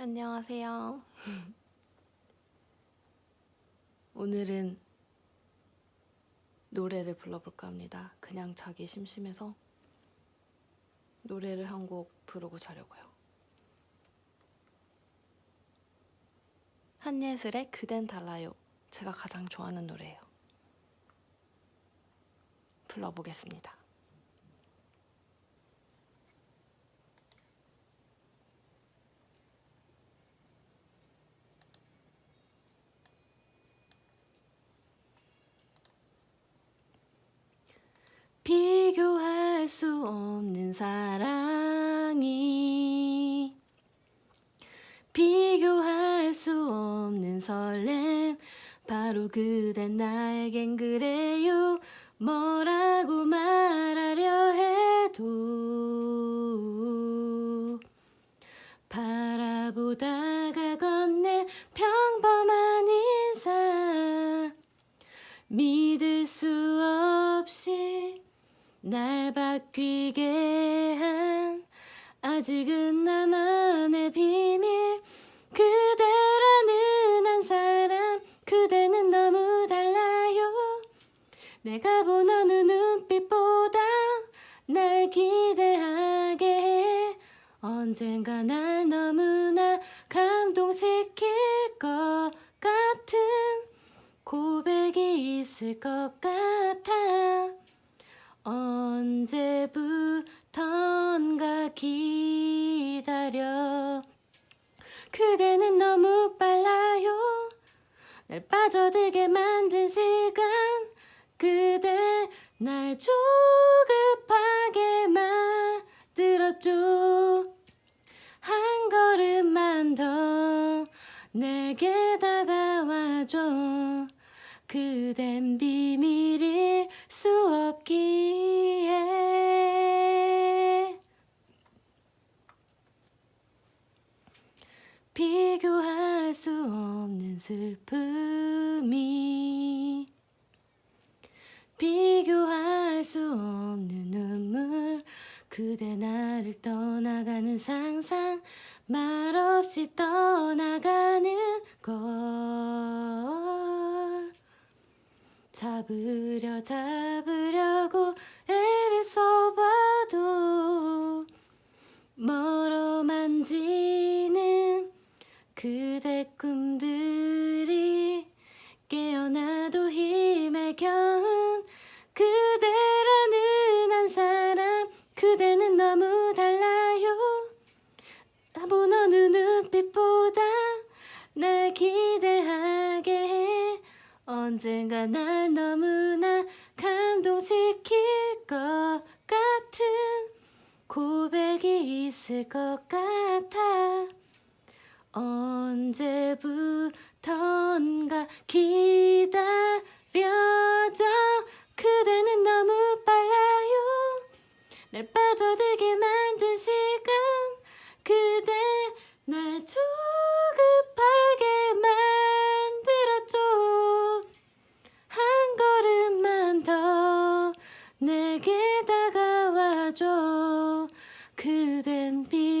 안녕하세요. 오늘은 노래를 불러볼까 합니다. 그냥 자기 심심해서 노래를 한 곡 부르고 자려고요. 한예슬의 그댄 달라요. 제가 가장 좋아하는 노래예요. 불러보겠습니다. 비교할 수 없는 사랑이 비교할 수 없는 설렘. 바로 그댄 나에겐 그래요. 뭐라고 말하려 해도 바라보다 날 바뀌게 한 아직은 나만의 비밀. 그대라는 한 사람 그대는 너무 달라요. 내가 본 어느 눈빛보다 날 기대하게 해. 언젠가 날 너무나 감동시킬 것 같은 고백이 있을 것 같아 기다려. 그대는 너무 빨라요. 날 빠져들게 만든 시간. 그대 날 조급하게 만들었죠. 한 걸음만 더 내게 다가와줘. 그댄 비밀일 수 없기에 비교할 수 없는 슬픔이 비교할 수 없는 눈물 그대 나를 떠나가는 상상 말없이 떠나가는 걸. 잡으려 잡 그대 꿈들이 깨어나도 힘에 겨운 그대라는 한 사람 그대는 너무 달라요. 본 어느 눈빛보다 날 기대하게 해. 언젠가 날 너무나 감동시킬 것 같은 고백이 있을 것 같아 언제부턴가 기다려져 그대는 너무 빨라요. 날 빠져들게 만든 시간 그대 날 조급하게 만들었죠. 한 걸음만 더 내게 다가와줘. 그댄 빛